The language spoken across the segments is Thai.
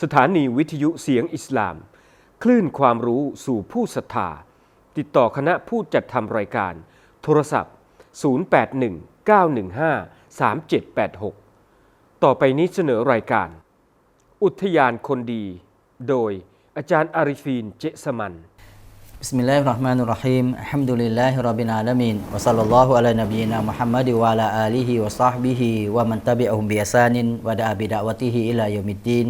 สถานีวิทยุเสียงอิสลาม คลื่นความรู้สู่ผู้ศรัทธา ติดต่อคณะผู้จัดทำรายการ โทรศัพท์ 0819153786 ต่อไปนี้เสนอรายการ อุทยานคนดี โดยอาจารย์อาริฟีนเจสมัน بسم الله الرحمن الرحيم الحمد لله رب العالمين وصلى الله على نبينا محمد وعلى آله وصحبه ومن تبعهم بإحسان ودعا بدعوته إلى يوم الدين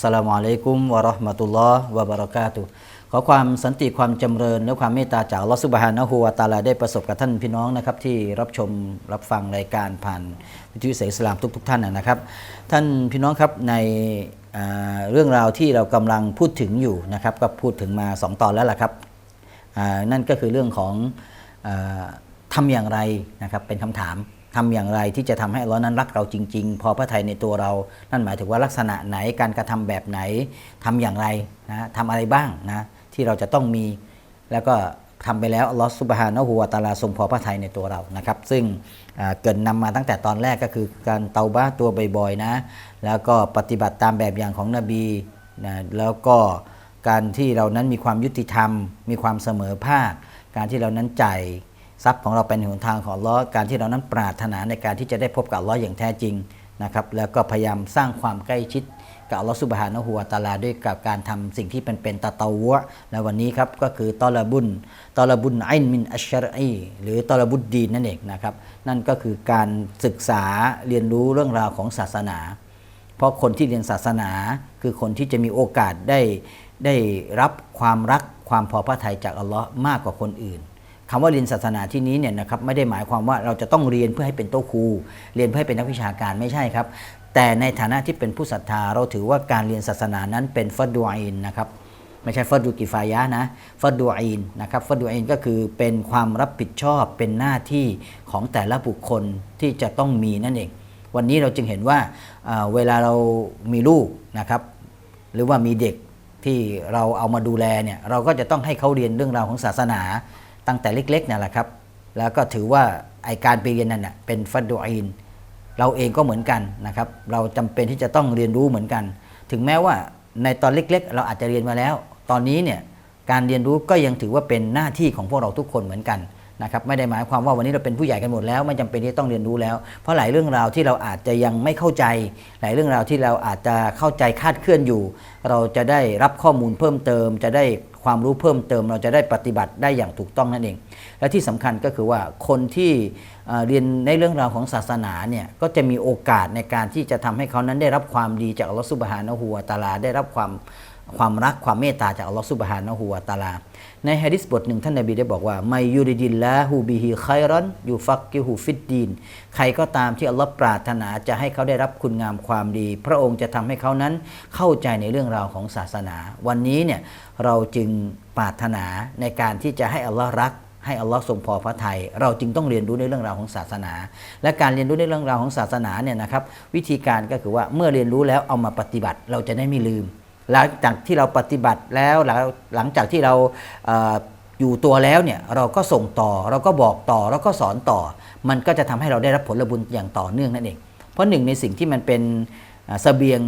สลามอะลัยกุมวะราะห์มะตุลลอฮ์วะบะเราะกาตุขอความสันติความจำเริญและความเมตตาจากลอสุบฮานะฮูวาตาลาได้ประสบกับท่านพี่น้องนะครับที่รับชมรับฟังรายการผ่านวิทยุเสียสลามทุกๆทท่านนะครับ ท่านพี่น้องครับในเรื่องราวที่เรากำลังพูดถึงอยู่นะครับก็พูดถึงมา 2 ตอนแล้วล่ะครับนั่นก็คือเรื่องของอทำอย่างไรนะครับเป็นคำถาม ทำอย่างไรที่จะทำให้อัลเลอฮ์นั้นรักเราจริง ๆ พอพระทัยในตัวเรา นั่นหมายถึงว่าลักษณะไหนการกระทำแบบไหนทำอย่างไรนะทำอะไรบ้างนะที่เราจะต้องมี แล้วก็ทำไปแล้วลอฮ์สุบฮานะฮูวตาลาทรงพอพระทัยในตัวเรานะครับ ซึ่งเกรินนำมาตั้งแต่ตอนแรกก็คือการเตาบ้าตัวบ่อยๆนะแล้วก็ปฏิบัติตามแบบอย่างของนบีนะแล้วก็การที่เรานั้นมีความยุติธรรม มีความเสมอภาค การที่เรานั้นจ่าย ทรัพย์ของเราเป็นหนทางของลเลอการที่เรานั้นปรารถนาในการที่จะได้พบกับลเลออย่างแท้จริงนะครับแล้วก็พยายามสร้างความใกล้ชิดกับอัลลอฮฺสุบฮานะฮูวตาลาด้วยกับการทำสิ่งที่เป็นเป็นตะตาวะและวันนี้ครับก็คือตอละบุญตอละบุญไอน์มินอัชชรอีหรือตอละบุดดีนนั่นเองนะครับนั่นก็คือการศึกษาเรียนรู้เรื่องราวของศาสนา เพราะคนที่เรียนศาสนาคือคนที่จะมีโอกาสได้ได้รับความรักความพอพระทัยจากอัลลอฮ์มากกว่าคนอื่น คำว่าเรียนศาสนาที่นี้เนี่ยนะครับไม่ได้หมายความว่าเราจะต้องเรียนเพื่อให้เป็นโต๊ะครูเรียนเพื่อให้เป็นนักวิชาการไม่ใช่ครับ แต่ในฐานะที่เป็นผู้ศรัทธาเราถือว่าการเรียนศาสนานั้นเป็นฟัดดูอินนะครับไม่ใช่ฟัดดูกิฟายะนะฟัดดูอินนะครับฟัดดูอินก็คือเป็นความรับผิดชอบเป็นหน้าที่ของแต่ละบุคคลที่จะต้องมีนั่นเอง วันนี้เราจึงเห็นว่าเวลาเรามีลูกนะครับหรือว่ามีเด็กที่เราเอามาดูแลเนี่ยเราก็จะต้องให้เขาเรียนเรื่องราวของศาสนา ตั้งแต่เล็กๆนั่นแหละครับ แล้วก็ถือว่าไอการไปเรียนนั่นเป็นฟัดดูอินเราเองก็เหมือนกันนะครับ เราจำเป็นที่จะต้องเรียนรู้เหมือนกัน ถึงแม้ว่าในตอนเล็กๆ เราอาจจะเรียนมาแล้ว ตอนนี้เนี่ยการเรียนรู้ก็ยังถือว่าเป็นหน้าที่ของพวกเราทุกคนเหมือนกันนะครับไม่ได้หมายความว่าวันนี้เราเป็นผู้ใหญ่กันหมดแล้วไม่จำเป็นที่ต้องเรียนรู้แล้ว เพราะหลายเรื่องราวที่เราอาจจะยังไม่เข้าใจ หลายเรื่องราวที่เราอาจจะเข้าใจคาดเคลื่อนอยู่ เราจะได้รับข้อมูลเพิ่มเติม จะได้ ความรู้เพิ่มเติมเราจะได้ปฏิบัติได้อย่างถูกต้องนั่นเอง และที่สำคัญก็คือว่าคนที่เรียนในเรื่องราวของศาสนาเนี่ยก็จะมีโอกาสในการที่จะทำให้เขานั้นได้รับความดีจากอัลลอฮฺสุบฮานะฮูวาตาลาได้รับความ ความรักความเมตตาจากอัลลอฮฺซุบฮานะฮูวะตาลา ในฮะดิษบทหนึ่งท่านนบีได้บอกว่าไมยูริดิลลาฮูบิฮิไครอนยูฟักกิฮูฟิดดีนใครก็ตามที่อัลลอฮ์ปรารถนาจะให้เขาได้รับคุณงามความดี พระองค์จะทำให้เขานั้นเข้าใจในเรื่องราวของศาสนา วันนี้เนี่ยเราจึงปรารถนาในการที่จะให้อัลลอฮ์รักให้อัลลอฮ์ทรงพอพระทัยเราจึงต้องเรียนรู้ในเรื่องราวของศาสนา และการเรียนรู้ในเรื่องราวของศาสนาเนี่ยนะครับ วิธีการก็คือว่าเมื่อเรียนรู้แล้วเอามาปฏิบัติ เราจะได้ไม่ลืม หลังจากที่เราปฏิบัติแล้วหลังหลังจากที่เราอยู่ตัวแล้วเนี่ยเราก็ส่งต่อเราก็บอกต่อเราก็สอนต่อ มันก็จะทำให้เราได้รับผลบุญอย่างต่อเนื่องนั่นเอง เพราะหนึ่งในสิ่งที่มันเป็นอ่าเสบียง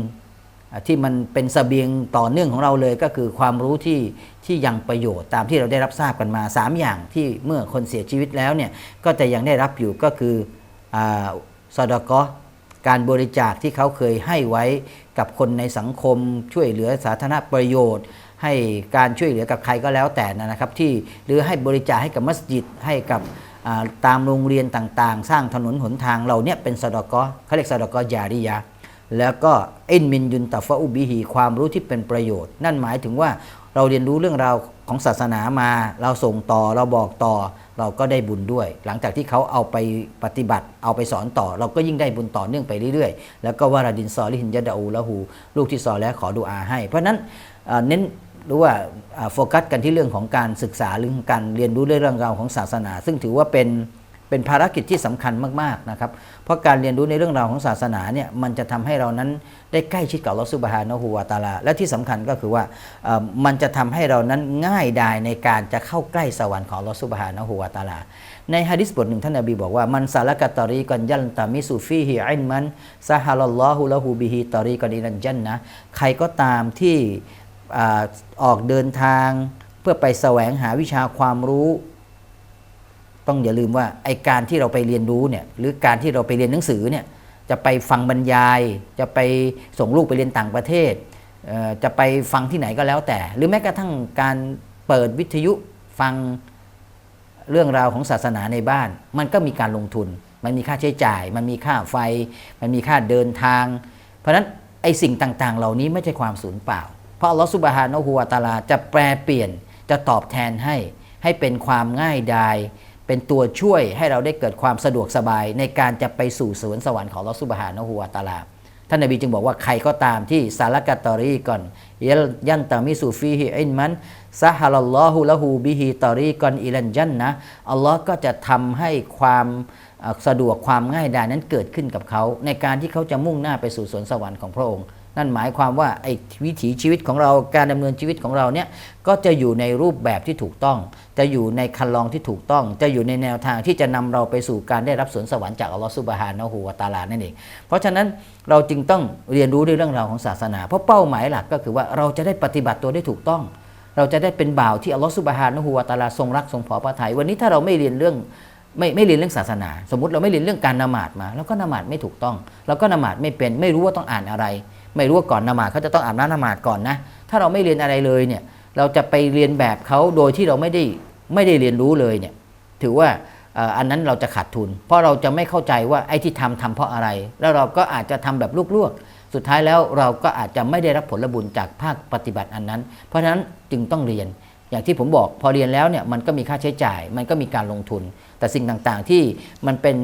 ที่มันเป็นเสบียงต่อเนื่องของเราเลยก็คือความรู้ที่ที่ยังประโยชน์ตามที่เราได้รับทราบกันมา 3 อย่างที่เมื่อคนเสียชีวิตแล้วเนี่ยก็จะยังได้รับอยู่ก็คืออาซอดกอ การบริจาคที่เขาเคยให้ไว้กับคนในสังคม ช่วยเหลือสาธารณประโยชน์ ให้การช่วยเหลือกับใครก็แล้วแต่นะครับ ที่หรือให้บริจาคให้กับมัสยิดให้กับตามโรงเรียนต่างๆ สร้างถนนหนทางเราเนี่ยเป็นสดกอเขาเรียกสดกอยาริยะแล้วก็อินมินยุนตะฟะอุบิฮีความรู้ที่เป็นประโยชน์ นั่นหมายถึงว่า เราเรียนรู้เรื่องราวของศาสนามา เราส่งต่อเราบอกต่อ เราก็ได้บุญด้วย หลังจากที่เขาเอาไปปฏิบัติ เอาไปสอนต่อ เราก็ยิ่งได้บุญต่อเนื่องไปเรื่อยๆ แล้วก็วาราดินซอลิหินยะดาอูละหูลูกที่ซอแล้วขอดูอาให้ เพราะนั้นเน้นหรือว่าอ่าโฟกัสกันที่เรื่องของการศึกษาเรื่องการเรียนรู้เรื่องราวของศาสนา ซึ่งถือว่าเป็น เป็นภารกิจที่สำคัญมากๆนะครับเพราะการเรียนรู้ในเรื่องราวของศาสนาเนี่ยมันจะทำให้เรานั้นได้ใกล้ชิดกับลลอฮฺซุบฮานะฮูวาตาลา และที่สำคัญก็คือว่ามันจะทำให้เรานั้นง่ายดายในการจะเข้าใกล้สวรรค์ของลลอฮฺซุบฮานะฮูวาตาลา ในฮะดิษบทหนึ่งท่านนบีบอกว่ามันซาลกะตอรีกันยันตามิสุฟีฮิอินมันซาฮาลลอฮุละฮูบิฮิตอรีกันอินันจันนะใครก็ตามที่ออกเดินทางเพื่อไปแสวงหาวิชาความรู้ ต้องอย่าลืมว่าไอการที่เราไปเรียนรู้เนี่ยหรือการที่เราไปเรียนหนังสือเนี่ยจะไปฟังบรรยาย จะไปส่งลูกไปเรียนต่างประเทศ จะไปฟังที่ไหนก็แล้วแต่ หรือแม้กระทั่งการเปิดวิทยุฟังเรื่องราวของศาสนาในบ้าน มันก็มีการลงทุน มันมีค่าใช้จ่าย มันมีค่าไฟ มันมีค่าเดินทาง เพราะนั้นไอสิ่งต่างๆ เหล่านี้ไม่ใช่ความสูญเปล่า เพราะอัลลอฮฺซุบฮานะฮูวาตาลาจะแปลเปลี่ยนจะตอบแทนให้ให้เป็นความง่ายดาย เป็นตัวช่วยให้เราได้เกิดความสะดวกสบายในการจะไปสู่สวนสวรรค์ของลลอฮฺซุบฮานะฮูวตาลาท่านนบีจึงบอกว่าใครก็ตามที่สารกัตตอรีก่อนยัลยันตามิสูฟีฮิอินมันซะฮาลัลลอฮุละฮูบิฮิตอรีก่อนอิลันจันนะอัลลอฮ์ก็จะทำให้ความสะดวกความง่ายดายนั้นเกิดขึ้นกับเขา ในการที่เขาจะมุ่งหน้าไปสู่สวนสวรรค์ของพระองค์ นั่นหมายความว่าไอ้วิถีชีวิตของเราการดำเนินชีวิตของเราเนี่ยก็จะอยู่ในรูปแบบที่ถูกต้อง จะอยู่ในคันลองที่ถูกต้อง จะอยู่ในแนวทางที่จะนำเราไปสู่การได้รับสวนสวรรค์จากอัลลอฮฺซุบฮานะฮูวะตาลานั่นเองเพราะฉะนั้นเราจึงต้องเรียนรู้ในเรื่องราวของศาสนา เพราะเป้าหมายหลักก็คือว่าเราจะได้ปฏิบัติตัวได้ถูกต้อง เราจะได้เป็นบ่าวที่อัลลอฮฺซุบฮานะฮูวะตาลาทรงรักทรงพอพระทัยวันนี้ถ้าเราไม่เรียนเรื่องไม่ไม่เรียนเรื่องศาสนา สมมติเราไม่เรียนเรื่องการนมาดมา แล้วก็นมาดไม่ถูกต้องเราก็นมาดไม่เป็นไม่รู้ว่าต้องอ่านอะไร ไม่รู้ว่าก่อนนมาดเขาจะต้องอาบน้ำนมาดก่อนนะ ถ้าเราไม่เรียนอะไรเลยเนี่ย เราจะไปเรียนแบบเขาโดยที่เราไม่ได้ไม่ได้เรียนรู้เลยเนี่ย ถือว่าอันนั้นเราจะขาดทุน เพราะเราจะไม่เข้าใจว่าไอ้ที่ทำทำเพราะอะไร แล้วเราก็อาจจะทำแบบลวกๆ สุดท้ายแล้วเราก็อาจจะไม่ได้รับผลบุญจากภาคปฏิบัติอันนั้น เพราะฉะนั้นจึงต้องเรียน อย่างที่ผมบอกพอเรียนแล้วเนี่ยมันก็มีค่าใช้จ่าย มันก็มีการลงทุน แต่สิ่งต่างๆที่มันเป็น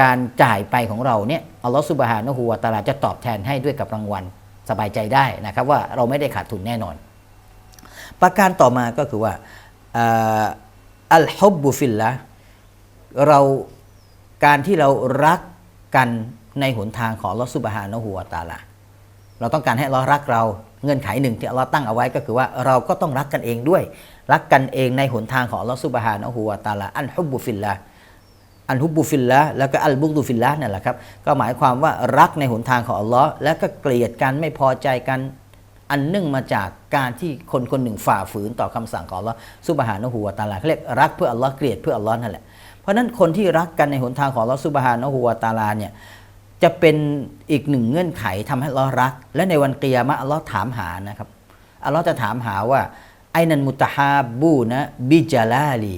การจ่ายไปของเราเนี่ยอัลลอฮฺสุบฮานะฮูวะตาลาจะตอบแทนให้ด้วยกับรางวัลสบายใจได้นะครับว่าเราไม่ได้ขาดทุนแน่นอน ประการต่อมาก็คือว่าอัลฮุบบุฟิลละเราการที่เรารักกันในหนทางของอัลลอฮฺสุบฮานะฮูวะตาลา เราต้องการให้อัลเลอฮ์รักเราเงื่อนไขหนึ่งที่เลอฮ์ตั้งเอาไว้ก็คือว่าเราก็ต้องรักกันเองด้วย รักกันเองในหนทางของอัลลอฮ์ซุบฮานะฮูวะตาลาอันฮุบบุฟิลละอันฮุบบุฟิลละแล้วก็อัลบุกดุฟิลละนั่นแหละครับก็หมายความว่ารักในหนทางของอัลลอฮ์แล้วก็เกลียดกันไม่พอใจกันอันเนื่องมาจากการที่คนคนหนึ่งฝ่าฝืนต่อคำสั่งของอัลลอฮ์ซุบฮานะฮูวะตาลาเขาเรียกรักเพื่ออัลลอฮ์เกลียดเพื่ออัลลอฮ์นั่นแหละเพราะนั้นคนที่รักกันในหนทางของอัลลอฮ์ซุบฮานะฮูวะตาลาเนี่ย จะเป็นอีกหนึ่งเงื่อนไขทำให้ลเลอรัก และในวันเกียามะอัลลอฮ์ถามหานะครับอัลลอฮ์จะถามหาว่าไอ้นันมุตฮาบูนะบิจาลาลี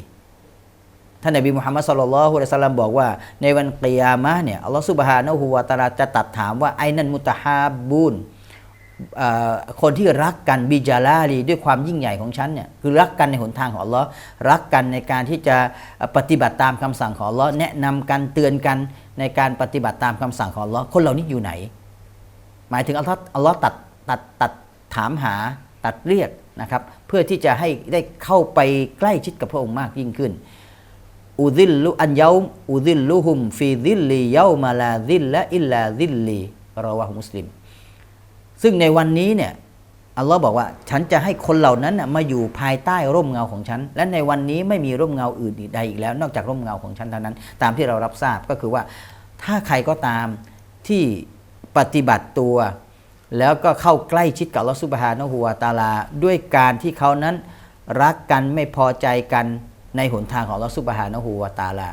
ท่านนบีมุฮัมมัดสุลลัลฮุอะลัยฮิวะสัลลัมบอกว่าในวันเกียามะเนี่ยอัลลอฮ์สุบฮานะฮูวาตาลาจะตัดถามว่าไอ้นันมุตฮาบูน คนที่รักกันบิจาลาลีด้วยความยิ่งใหญ่ของฉันเนี่ยคือรักกันในหนทางของอัลลอฮ์รักกันในการที่จะปฏิบัติตามคำสั่งของอัลลอฮ์แนะนำกันเตือนกันในการปฏิบัติตามคำสั่งของอัลลอฮ์คนเหล่านี้อยู่ไหน หมายถึงอัลลอฮ์อัลลอฮ์ตัดตัดตัดถามหาตัดเรียกนะครับ เพื่อที่จะให้ได้เข้าไปใกล้ชิดกับพระองค์มากยิ่งขึ้นอุดิลลุอันเยาอุดิลลุฮุมฟีดิลลีเยามาลาดิลละอิลลาดิลลีรอวะฮุมุสลิม ซึ่งในวันนี้เนี่ยอัลลอฮ์บอกว่าฉันจะให้คนเหล่านั้นมาอยู่ภายใต้ร่มเงาของฉัน และในวันนี้ไม่มีร่มเงาอื่นใดอีกแล้ว นอกจากร่มเงาของฉันเท่านั้น ตามที่เรารับทราบก็คือว่า ถ้าใครก็ตามที่ปฏิบัติตัว แล้วก็เข้าใกล้ชิดกับลอฮฺซุบฮานะฮูวาตาลา ด้วยการที่เขานั้นรักกันไม่พอใจกันในหนทางของลอฮฺซุบฮานะฮูวาตาลา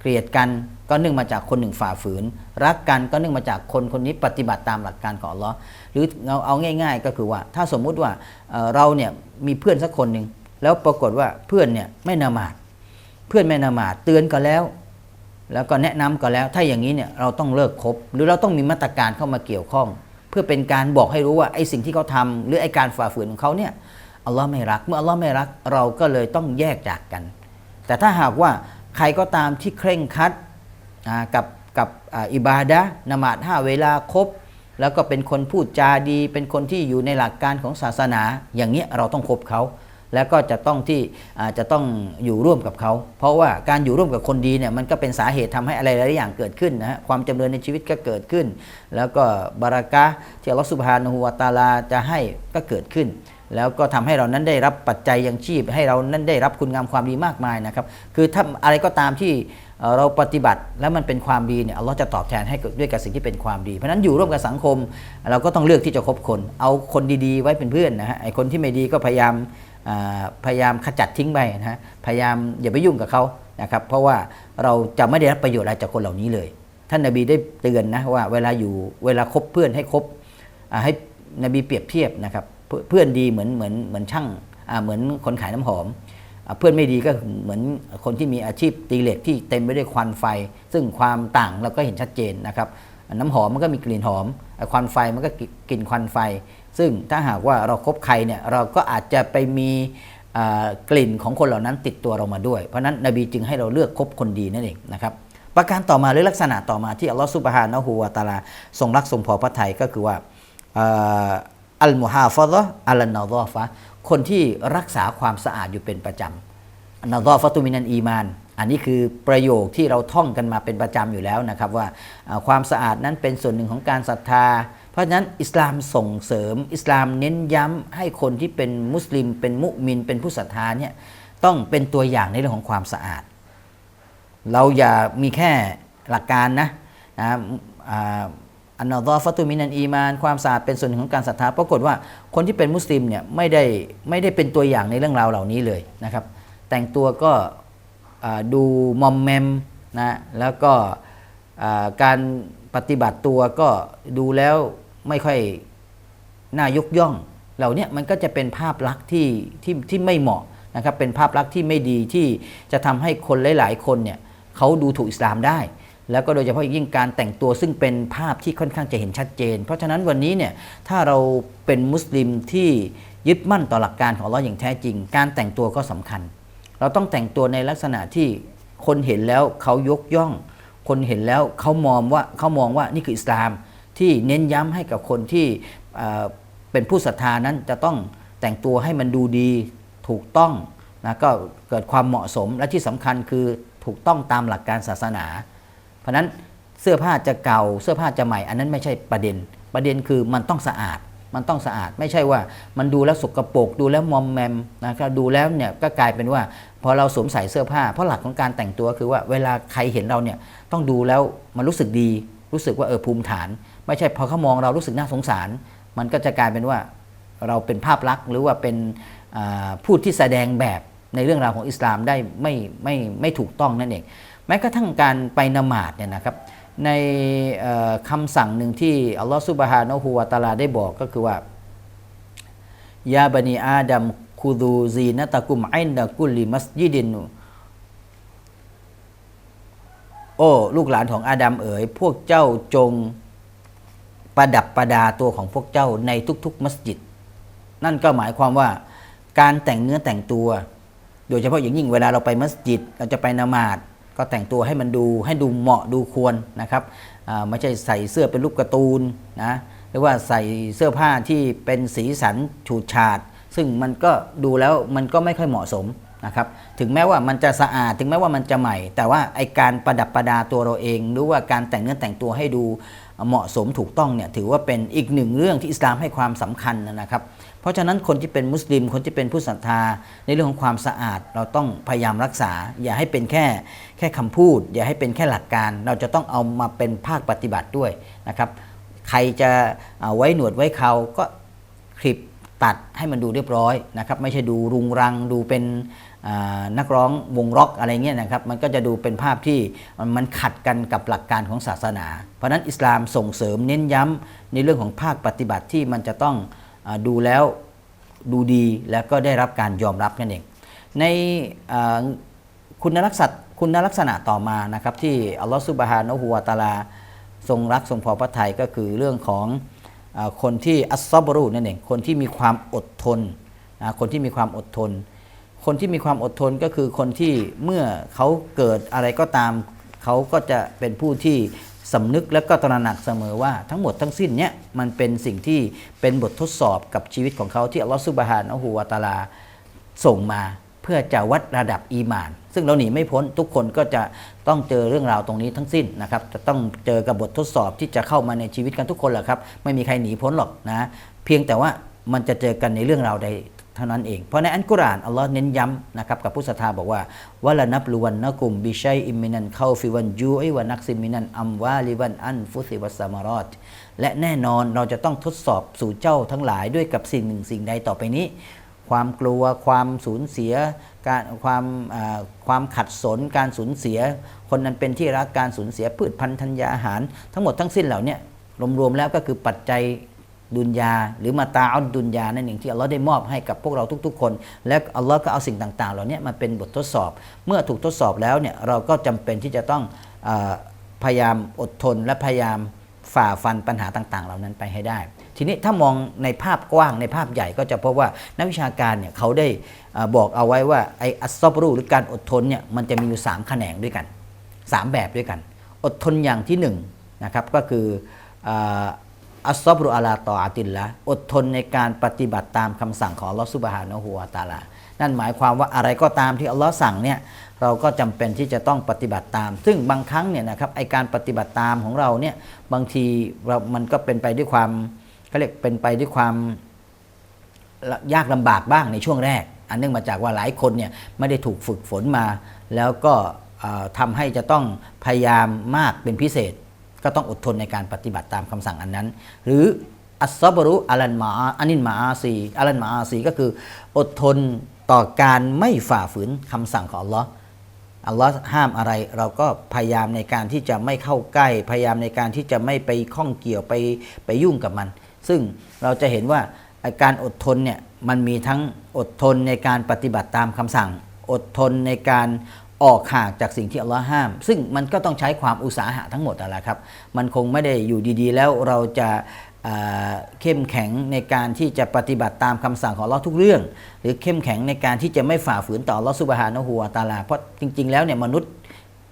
เกลียดกัน ก็เนื่องมาจากคนหนึ่งฝ่าฝืน รักกันก็เนื่องมาจากคนคนนี้ปฏิบัติตามหลักการของอัลลอฮ์หรือเอาเอาง่าย ๆ ก็คือว่า ถ้าสมมุติว่าเราเนี่ยมีเพื่อนสักคนหนึ่งแล้วปรากฏว่าเพื่อนเนี่ยไม่นามาดเพื่อนไม่นามาดเตือนก็แล้ว แล้วก็แนะนำก็แล้ว ถ้าอย่างนี้เนี่ยเราต้องเลิกคบ หรือเราต้องมีมาตรการเข้ามาเกี่ยวข้อง เพื่อเป็นการบอกให้รู้ว่าไอ้สิ่งที่เขาทำหรือไอ้การฝ่าฝืนของเขาเนี่ยอัลลอฮ์ไม่รัก เมื่ออัลลอฮ์ไม่รักเราก็เลยต้องแยกจากกัน แต่ถ้าหากว่าใครก็ตามที่เคร่งครัด กับกับอิบาดะนมาดห้าเวลาครบ แล้วก็เป็นคนพูดจาดี เป็นคนที่อยู่ในหลักการของศาสนา อย่างเนี้ยเราต้องคบเขา แล้วก็จะต้องที่จะต้องอยู่ร่วมกับเขา เพราะว่าการอยู่ร่วมกับคนดีเนี่ยมันก็เป็นสาเหตุทำให้อะไรหลายอย่างเกิดขึ้นนะฮะความจำเริญในชีวิตก็เกิดขึ้น แล้วก็บารากะที่อัลลอฮฺสุบฮานะฮูวะตาลาจะให้ก็เกิดขึ้นแล้วก็ทำให้เรานั้นได้รับปัจจัยยังชีพ ให้เรานั้นได้รับคุณงามความดีมากมายนะครับ คือถ้าอะไรก็ตามที่ เราปฏิบัติแล้วมันเป็นความดีเนี่ยอัลลอฮ์จะตอบแทนให้ด้วยกับสิ่งที่เป็นความดี เพราะนั้นอยู่ร่วมกับสังคม เราก็ต้องเลือกที่จะคบคน เอาคนดีๆ ไว้เป็นเพื่อนนะฮะไอ้คนที่ไม่ดีก็พยายามพยายามขจัดทิ้งไปนะฮะพยายามอย่าไปยุ่งกับเขานะครับเพราะว่าเราจะไม่ได้รับประโยชน์อะไรจากคนเหล่านี้เลย ท่านนบีได้เตือนนะว่าเวลาอยู่เวลาคบเพื่อนให้คบให้นบีเปรียบเทียบนะครับเพื่อนดีเหมือนเหมือนเหมือนช่างเหมือนคนขายน้ำหอม เพื่อนไม่ดีก็เหมือนคนที่มีอาชีพตีเหล็กที่เต็มไปด้วยควันไฟ ซึ่งความต่างเราก็เห็นชัดเจนนะครับน้ำหอมมันก็มีกลิ่นหอม ควันไฟมันก็กลิ่นควันไฟ ซึ่งถ้าหากว่าเราครบใครเนี่ยเราก็อาจจะไปมีกลิ่นของคนเหล่านั้นติดตัวเรามาด้วย เพราะนั้นนบีจึงให้เราเลือกคบคนดีนั่นเองนะครับประการต่อมาหรือลักษณะต่อมาที่อัลลอฮฺซุบฮานะฮูวะตาลาทรงรักทรงพอพระทัยก็คือว่าอัลมุฮาฟะดะอัลนาดอฟะ คนที่รักษาความสะอาดอยู่เป็นประจำอันนาดอฟตุมินันอีมาน อันนี้คือประโยคที่เราท่องกันมาเป็นประจำอยู่แล้วนะครับว่าความสะอาดนั้นเป็นส่วนหนึ่งของการศรัทธา เพราะฉะนั้นอิสลามส่งเสริม อิสลามเน้นย้ำให้คนที่เป็นมุสลิม เป็นมุมิน เป็นผู้ศรัทธาเนี่ยต้องเป็นตัวอย่างในเรื่องของความสะอาด เราอย่ามีแค่หลักการนะนะ อันนอดอฟตุมินันอีมาน ความสะอาดเป็นส่วนหนึ่งของการศรัทธาปรากฏว่าคนที่เป็นมุสลิมเนี่ยไม่ได้ไม่ได้เป็นตัวอย่างในเรื่องราวเหล่านี้เลยนะครับ แต่งตัวก็ดูมอมแมมนะแล้วก็การปฏิบัติตัวก็ดูแล้วไม่ค่อยน่ายกย่อง เหล่านี้มันก็จะเป็นภาพลักษณ์ที่ที่ที่ไม่เหมาะนะครับเป็นภาพลักษณ์ที่ไม่ดีที่จะทำให้คนหลาย ๆ คนเนี่ยเขาดูถูกอิสลามได้ แล้วก็โดยเฉพาะยิ่งการแต่งตัวซึ่งเป็นภาพที่ค่อนข้างจะเห็นชัดเจน เพราะฉะนั้นวันนี้เนี่ยถ้าเราเป็นมุสลิมที่ยึดมั่นต่อหลักการของเลอฮ์อย่างแท้จริง การแต่งตัวก็สำคัญ เราต้องแต่งตัวในลักษณะที่คนเห็นแล้วเขายกย่อง คนเห็นแล้วเขามองว่าเขามองว่านี่คืออิสลามที่เน้นย้ำให้กับคนที่เป็นผู้ศรัทธานั้นจะต้องแต่งตัวให้มันดูดีถูกต้องนะก็เกิดความเหมาะสมและที่สำคัญคือถูกต้องตามหลักการศาสนา เพราะนั้นเสื้อผ้าจะเก่าเสื้อผ้าจะใหม่ อันนั้นไม่ใช่ประเด็น ประเด็นคือมันต้องสะอาด มันต้องสะอาด ไม่ใช่ว่ามันดูแล้วสกปรกดูแล้วมอมแมมนะครับดูแล้วเนี่ยก็กลายเป็นว่า พอเราสวมใส่เสื้อผ้า เพราะหลักของการแต่งตัวคือว่าเวลาใครเห็นเราเนี่ยต้องดูแล้วมันรู้สึกดี รู้สึกว่าเออภูมิฐาน ไม่ใช่พอเขามองเรารู้สึกน่าสงสาร มันก็จะกลายเป็นว่าเราเป็นภาพลักษณ์หรือว่าเป็นผู้ที่แสดงแบบในเรื่องราวของอิสลามได้ไม่ไม่ไม่ถูกต้องนั่นเอง ม้กระทั่งการไปนมาดเนี่ยนะครับ ในคำสั่งหนึ่งที่อัลลอฮฺซุบฮานะฮูวะตาลาได้บอกก็คือว่ายาบันีอาดัมคูดูซีนตะกุมไอนดะกุลิมัสยิดินโอ้ลูกหลานของอาดัมเอ๋ยพวกเจ้าจงประดับประดาตัวของพวกเจ้าในทุกๆ มัสยิด นั่นก็หมายความว่าการแต่งเนื้อแต่งตัว โดยเฉพาะอย่างยิ่งเวลาเราไปมัสยิด เราจะไปนมาด ก็แต่งตัวให้มันดูให้ดูเหมาะดูควรนะครับไม่ใช่ใส่เสื้อเป็นรูปการ์ตูนนะหรือว่าใส่เสื้อผ้าที่เป็นสีสันฉูดฉาด ซึ่งมันก็ดูแล้วมันก็ไม่ค่อยเหมาะสมนะครับถึงแม้ว่ามันจะสะอาดถึงแม้ว่ามันจะใหม่ แต่ว่าไอการประดับประดาตัวเราเอง หรือว่าการแต่งเนื้อแต่งตัวให้ดูเหมาะสมถูกต้องเนี่ยถือว่าเป็นอีกหนึ่งเรื่องที่อิสลามให้ความสำคัญนะครับ เพราะฉะนั้นคนที่เป็นมุสลิม คนที่เป็นผู้ศรัทธา ในเรื่องของความสะอาด เราต้องพยายามรักษา อย่าให้เป็นแค่แค่คำพูด อย่าให้เป็นแค่หลักการ เราจะต้องเอามาเป็นภาคปฏิบัติด้วยนะครับ ใครจะไว้หนวดไว้เขาก็คลิปตัดให้มันดูเรียบร้อยนะครับ ไม่ใช่ดูรุงรังดูเป็นนักร้องวงร็อกอะไรเงี้ยนะครับ มันก็จะดูเป็นภาพที่มันขัดกันกับหลักการของศาสนา เพราะนั้นอิสลามส่งเสริมเน้นย้ำในเรื่องของภาคปฏิบัติที่มันจะต้อง ดูแล้วดูดีแล้วก็ได้รับการยอมรับนั่นเอง ในคุณลักษณะคุณลักษณะต่อมานะครับที่อัลลอฮฺซุบฮานะฮูวะตาลาทรงรักทรงพอพระทัยก็คือเรื่องของอคนที่อัสซอบรูนั่นเองคนที่มีความอดทนนะคนที่มีความอดทน คนที่มีความอดทนก็คือคนที่เมื่อเขาเกิดอะไรก็ตาม เขาก็จะเป็นผู้ที่ สำนึกและก็ตระหนักเสมอว่าทั้งหมดทั้งสิ้นเนี่ยมันเป็นสิ่งที่เป็นบททดสอบกับชีวิตของเขาที่อัลลอฮฺซุบฮานะฮูวะตาลาส่งมาเพื่อจะวัดระดับอีมาน ซึ่งเราหนีไม่พ้นทุกคนก็จะต้องเจอเรื่องราวตรงนี้ทั้งสิ้นนะครับจะต้องเจอกับบททดสอบที่จะเข้ามาในชีวิตกันทุกคนแหละครับไม่มีใครหนีพ้นหรอกนะเพียงแต่ว่ามันจะเจอกันในเรื่องราวใด เท่านั้นเอง เพราะในอันกุรานอัลลอฮ์เน้นย้ำนะครับกับผู้ศรัทธาบอกว่าวะลนับลุวันนะกุมบิชัยอิมินันเข้าฟิวันจูอิวะนักซิมินันอัมวาลิวันอันฟุซิวัสสามารอดและแน่นอนเราจะต้องทดสอบสู่เจ้าทั้งหลายด้วยกับสิ่งหนึ่งสิ่งใดต่อไปนี้ ความกลัวความสูญเสียการความความขัดสนการสูญเสีย คนนั้นเป็นที่รักการสูญเสียพืชพันธุ์ธัญญาอาหาร ทั้งหมดทั้งสิ้นเหล่านี้รวมๆแล้วก็คือปัจจัย ดุนยา หรือมาตาอัลดุนยานั่นเองที่อัลลอฮ์ได้มอบให้กับพวกเราทุก ๆ คน และอัลลอฮ์ก็เอาสิ่งต่างๆ เหล่านี้มาเป็นบททดสอบ เมื่อถูกทดสอบแล้วเนี่ยเราก็จำเป็นที่จะต้องอพยายามอดทนและพยายามฝ่าฟันปัญหาต่างๆ เหล่านั้นไปให้ได้ ทีนี้ถ้ามองในภาพกว้างในภาพใหญ่ก็จะพบว่านักวิชาการเนี่ยเขาได้อบอกเอาไว้ว่าไออัสซอบรูหรือการอดทนเนี่ยมันจะมีอยู่3แขนงด้วยกัน 3 แบบด้วยกัน อดทนอย่างที่1นะครับก็คือ อัสซอบรุอาลาต่ออาติลละอดทนในการปฏิบัติตามคำสั่งของอัลลอฮฺสุบฮานะฮูวาตาลา นั่นหมายความว่าอะไรก็ตามที่อัลลอฮ์สั่งเนี่ยเราก็จำเป็นที่จะต้องปฏิบัติตาม ซึ่งบางครั้งเนี่ยนะครับไอการปฏิบัติตามของเราเนี่ยบางทีเรามันก็เป็นไปด้วยความเขาเรียกเป็นไปด้วยความยากลำบากบ้างในช่วงแรก อันเนื่องมาจากว่าหลายคนเนี่ยไม่ได้ถูกฝึกฝนมา แล้วก็เอ่อทำให้จะต้องพยายามมากเป็นพิเศษ ก็ต้องอดทนในการปฏิบัติตามคำสั่งอันนั้น หรืออัสซบรุอัลันมาอานินมาอาซีอัลันมาอาซีก็คืออดทนต่อการไม่ฝ่าฝืนคำสั่งของอัลลอฮ์อัลลอฮ์ห้ามอะไรเราก็พยายามในการที่จะไม่เข้าใกล้ พยายามในการที่จะไม่ไปข้องเกี่ยวไปไปยุ่งกับมัน ซึ่งเราจะเห็นว่าการอดทนเนี่ยมันมีทั้งอดทนในการปฏิบัติตามคำสั่ง อดทนในการ ออกห่างจากสิ่งที่อัลลอฮ์ห้าม ซึ่งมันก็ต้องใช้ความอุตสาหะทั้งหมดนั่นแหละครับ มันคงไม่ได้อยู่ดีๆ แล้วเราจะเข้มแข็งในการที่จะปฏิบัติตามคำสั่งของอัลอทุกเรื่อง หรือเข้มแข็งในการที่จะไม่ฝ่าฝืนต่อลอฮ์ซุบฮานะฮูวตาลา เพราะจริง ๆ แล้วเนี่ยมนุษย์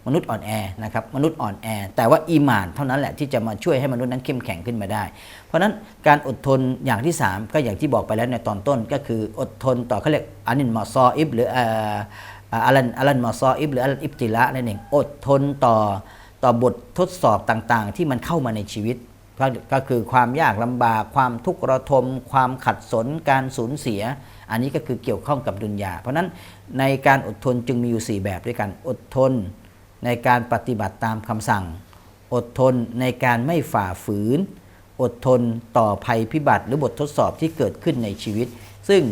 มนุษย์อ่อนแอนะครับมนุษย์อ่อนแอ แต่ว่าอีมานเท่านั้นแหละที่จะมาช่วยให้มนุษย์นั้นเข้มแข็งขึ้นมาได้ เพราะฉะนั้นการอดทนอย่างที่ 3 ก็อย่างที่บอกไปแล้วในตอนต้นก็คืออดทนต่อเขาเรียกอานินมอซออิบหรือ อ่าอ่าอาลันอาลันมอซออิบหรืออาลันอิบติละนั่นเองอดทนต่อต่อบททดสอบต่างๆ ที่มันเข้ามาในชีวิต ก็คือความยากลำบากความทุกข์ระทม ความขัดสนการสูญเสีย อันนี้ก็คือเกี่ยวข้องกับดุนยา เพราะฉะนั้นในการอดทนจึงมีอยู่ 4 แบบด้วยกันอดทน ในการปฏิบัติตามคำสั่ง อดทนในการไม่ฝ่าฝืน อดทนต่อภัยพิบัติ หรือบททดสอบที่เกิดขึ้นในชีวิต ซึ่ง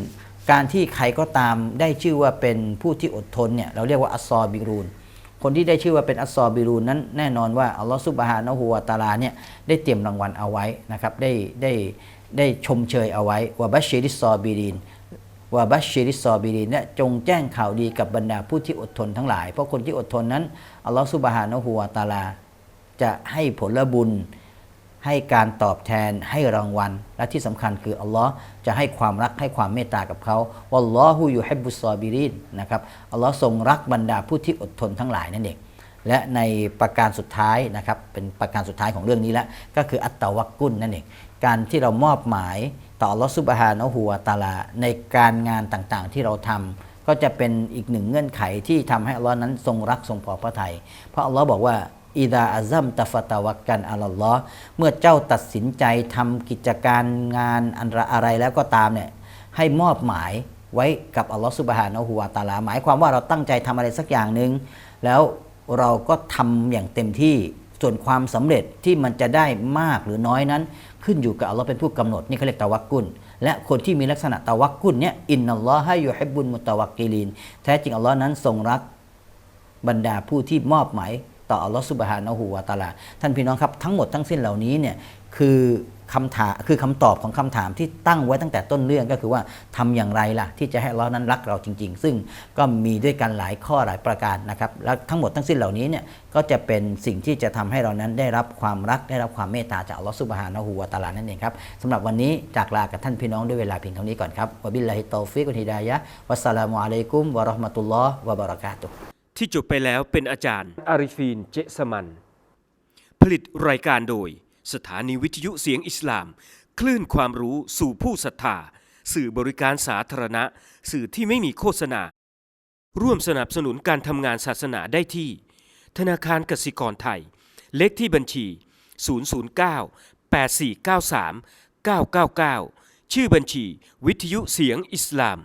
การที่ใครก็ตามได้ชื่อว่าเป็นผู้ที่อดทนเนี่ยเราเรียกว่าอัสซอบิรูนคนที่ได้ชื่อว่าเป็นอัสซอบิรูนนั้นแน่นอนว่าอัลลอฮฺซุบฮานะฮูวาตาลาเนี่ยได้เตรียมรางวัลเอาไว้นะครับได้ได้ได้ชมเชยเอาไว้ว่าบัชชิริสซอบิรินว่าบัชชิริสซอบิรินเนี่ยจงแจ้งข่าวดีกับบรรดาผู้ที่อดทนทั้งหลาย เพราะคนที่อดทนนั้นอัลลอฮฺซุบฮานะฮูวาตาลาจะให้ผลบุญ ให้การตอบแทนให้รางวัล และที่สำคัญคืออัลลอฮ์จะให้ความรักให้ความเมตตากับเขาวัลลอฮุยูฮิบบุซอบิรินนะครับอัลลอฮ์ทรงรักบรรดาผู้ที่อดทนทั้งหลายนั่นเองและในประการสุดท้ายนะครับเป็นประการสุดท้ายของเรื่องนี้แล้วก็คืออัตตวักกุลนั่นเองการที่เรามอบหมายต่ออัลลอฮ์ซุบฮานะฮูวาตะอาลาในการงานต่างๆที่เราทำก็จะเป็นอีกหนึ่งเงื่อนไขที่ทำให้อัลลอฮ์นั้นทรงรักทรงพอพระทัยเพราะอัลลอฮ์บอกว่า อิดาอัซัมตะฟตะวักกันอัลลอฮ์เมื่อเจ้าตัดสินใจทำกิจการงานอันอะไรแล้วก็ตามเนี่ยให้มอบหมายไว้กับอัลลอฮ์ซุบฮานะฮูวาตาลา หมายความว่าเราตั้งใจทำอะไรสักอย่างหนึ่งแล้วเราก็ทำอย่างเต็มที่ส่วนความสำเร็จที่มันจะได้มากหรือน้อยนั้น ขึ้นอยู่กับอัลลอฮ์เป็นผู้กำหนดนี่เขาเรียกตะวักกุลและคนที่มีลักษณะตะวักกุลเนี่ยอินนัลลอฮะยูฮิบบุลมุตะวักกิลีนแท้จริงอัลลอฮ์นั้นทรงรักบรรดาผู้ที่มอบหมาย ต่ออัลลอฮฺสุบฮานะฮูวาตาลา ท่านพี่น้องครับทั้งหมดทั้งสิ้นเหล่านี้เนี่ยคือคำถามคือคำตอบของคำถามที่ตั้งไว้ตั้งแต่ต้นเรื่องก็คือว่าทำอย่างไรล่ะ ที่จะให้อัลลอฮ์นั้นรักเราจริง ๆ ซึ่งก็มีด้วยกันหลายข้อหลายประการนะครับแล้วทั้งหมดทั้งสิ้นเหล่านี้เนี่ยก็จะเป็นสิ่งที่จะทำให้เรานั้นได้รับความรักได้รับความเมตตาจากอัลลอฮฺสุบฮานะฮูวาตาลานั่นเองครับสำหรับวันนี้จากลากับท่านพี่น้องด้วยเวลาเพียงเท่านี้ก่อนครับวะบิลลาฮิตตอฟิกวัลฮิดายะฮ์วัสสลามุอะลัยกุมวะราะห์มะตุลลอฮ์วะบะเราะกาตุฮ์ ที่จบไปแล้วเป็นอาจารย์ อาริฟีนเจสมัน ผลิตรายการโดย สถานีวิทยุเสียงอิสลาม คลื่นความรู้สู่ผู้ศรัทธา สื่อบริการสาธารณะ สื่อที่ไม่มีโฆษณา ร่วมสนับสนุนการทำงานศาสนาได้ที่ ธนาคารกสิกรไทย เลขที่บัญชี 009 8493 999 ชื่อบัญชี วิทยุเสียงอิสลาม